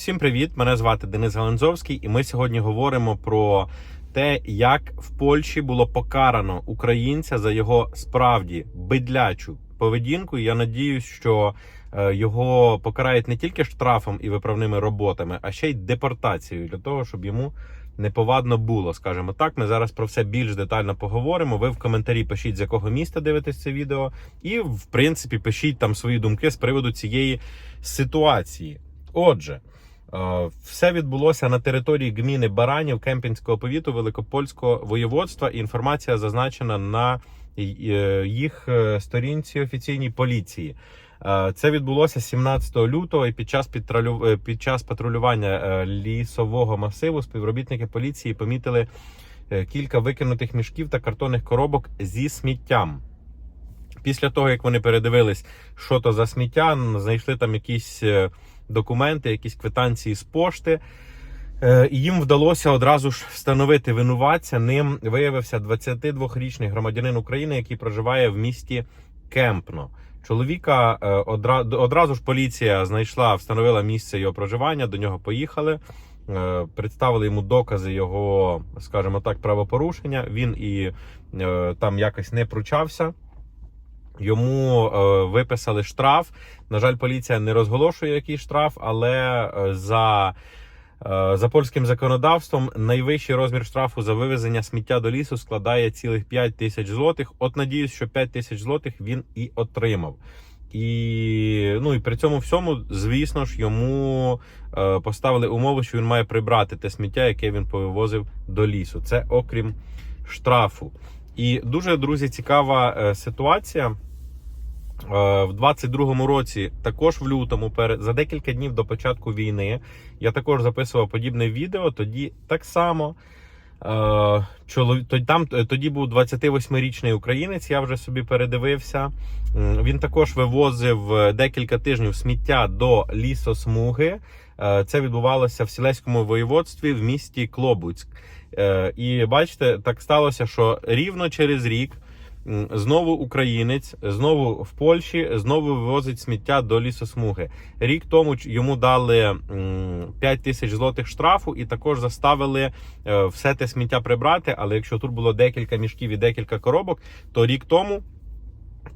Всім привіт! Мене звати Денис Галанзовський, і ми сьогодні говоримо про те, як в Польщі було покарано українця за його справді бидлячу поведінку. Я надіюсь, що е, його покарають не тільки штрафом і виправними роботами, а ще й депортацією для того, щоб йому неповадно було. Скажімо так, ми зараз про все більш детально поговоримо. Ви в коментарі пишіть, з якого міста дивитесь це відео, і в принципі пишіть там свої думки з приводу цієї ситуації. Отже, все відбулося на території гміни Баранів Кемпінського повіту Великопольського воєводства. Інформація зазначена на е, їх е, сторінці офіційній поліції. Е, Це відбулося 17 лютого, і під час е, під час патрулювання е, лісового масиву співробітники поліції помітили е, кілька викинутих мішків та картонних коробок зі сміттям. Після того, як вони передивились, що то за сміття, знайшли там якісь е, документи, якісь квитанції з пошти. Е, І їм вдалося одразу ж встановити винуватця. Ним виявився 22-річний громадянин України, який проживає в місті Кемпно. Чоловіка е, одразу ж поліція знайшла, встановила місце його проживання. До нього поїхали, е, представили йому докази його, скажімо так, правопорушення. Він і там якось не пручався. Йому е, виписали штраф. На жаль, поліція не розголошує який штраф, але е, за, е, за польським законодавством найвищий розмір штрафу за вивезення сміття до лісу складає цілих 5 тисяч злотих. От надіюсь, що 5 тисяч злотих він і отримав. І ну і при цьому всьому, звісно ж, йому е, поставили умови, що він має прибрати те сміття, яке він повивозив до лісу. Це окрім штрафу. І дуже друзі, цікава е, ситуація. Е, В 22-му році, також в лютому, за декілька днів до початку війни, я також записував подібне відео. Тоді так само е, там е, тоді був 28-річний українець. Я вже собі передивився. Він також вивозив декілька тижнів сміття до лісосмуги. Це відбувалося в Сілеському воєводстві в місті Клобуцьк. І бачите, так сталося, що рівно через рік знову українець, знову в Польщі, знову вивозить сміття до лісосмуги. Рік тому йому дали м, 5 тисяч злотих штрафу і також заставили е, все те сміття прибрати. Але якщо тут було декілька мішків і декілька коробок, то рік тому.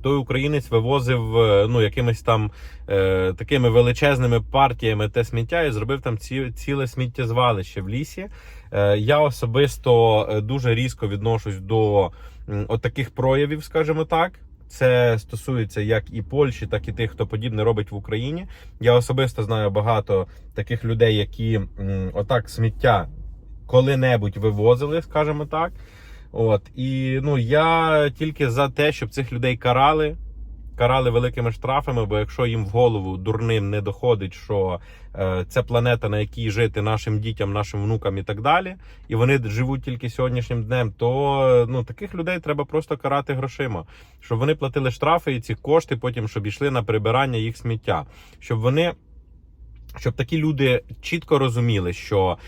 Той українець вивозив е, ну якимись там е, такими величезними партіями те сміття і зробив там ці, ціле сміттєзвалище в лісі. Е, я особисто е, дуже різко відношусь до от таких проявів, скажімо так. Це стосується як і Польщі, так і тих, хто подібне робить в Україні. Я особисто знаю багато таких людей, які м, отак сміття коли-небудь вивозили, скажімо так. От і ну я тільки за те, щоб цих людей карали. Карали великими штрафами, бо якщо їм в голову дурним не доходить, що е, це планета, на якій жити нашим дітям, нашим внукам і так далі, і вони живуть тільки сьогоднішнім днем, то ну таких людей треба просто карати грошима, щоб вони платили штрафи і ці кошти потім щоб йшли на прибирання їх сміття, щоб вони, щоб такі люди чітко розуміли, що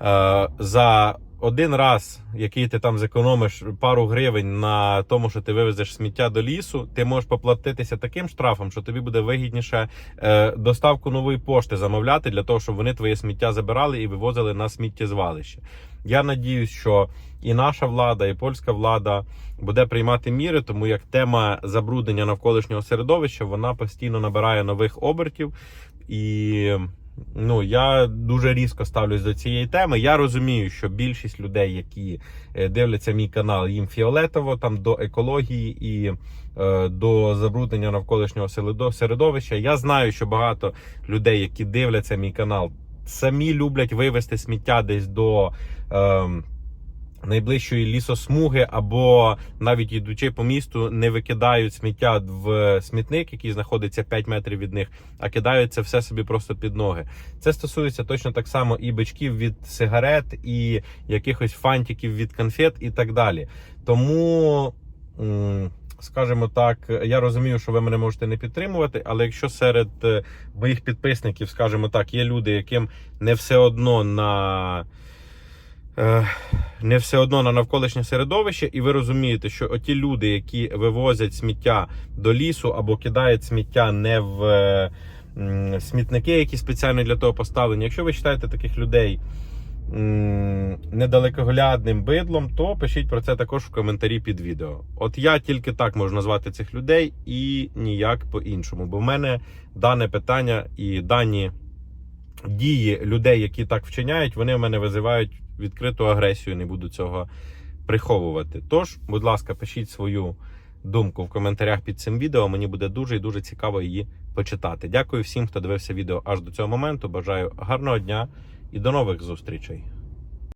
е, за один раз, який ти там зекономиш пару гривень на тому, що ти вивезеш сміття до лісу, ти можеш поплатитися таким штрафом, що тобі буде вигідніше е, доставку нової пошти замовляти для того, щоб вони твоє сміття забирали і вивозили на сміттєзвалище. Я надіюсь, що і наша влада, і польська влада буде приймати міри, тому як тема забруднення навколишнього середовища вона постійно набирає нових обертів і. Ну, я дуже різко ставлюсь до цієї теми. Я розумію, що більшість людей, які е, дивляться мій канал, їм фіолетово там до екології і е, до забруднення навколишнього середовища. Я знаю, що багато людей, які дивляться мій канал, самі люблять вивезти сміття десь до. Е, Найближчої лісосмуги, або навіть ідучи по місту, не викидають сміття в смітник, який знаходиться 5 метрів від них, а кидають це все собі просто під ноги. Це стосується точно так само і бичків від сигарет, і якихось фантиків від конфет, і так далі. Тому. Скажімо так, я розумію, що ви мене можете не підтримувати, але якщо серед е, моїх підписників, скажімо так, є люди, яким не все одно на не все одно на навколишнє середовище, і ви розумієте, що оті люди, які вивозять сміття до лісу або кидають сміття не в е, смітники, які спеціально для того поставлені. Якщо ви вважаєте таких людей недалекоглядним бидлом, то пишіть про це також в коментарі під відео. От я тільки так можу назвати цих людей і ніяк по-іншому. Бо в мене дане питання і дані дії людей, які так вчиняють, вони в мене визивають відкриту агресію, не буду цього приховувати. Тож, будь ласка, пишіть свою думку в коментарях під цим відео. Мені буде дуже і дуже цікаво її почитати. Дякую всім, хто дивився відео аж до цього моменту. Бажаю гарного дня і до нових зустрічей.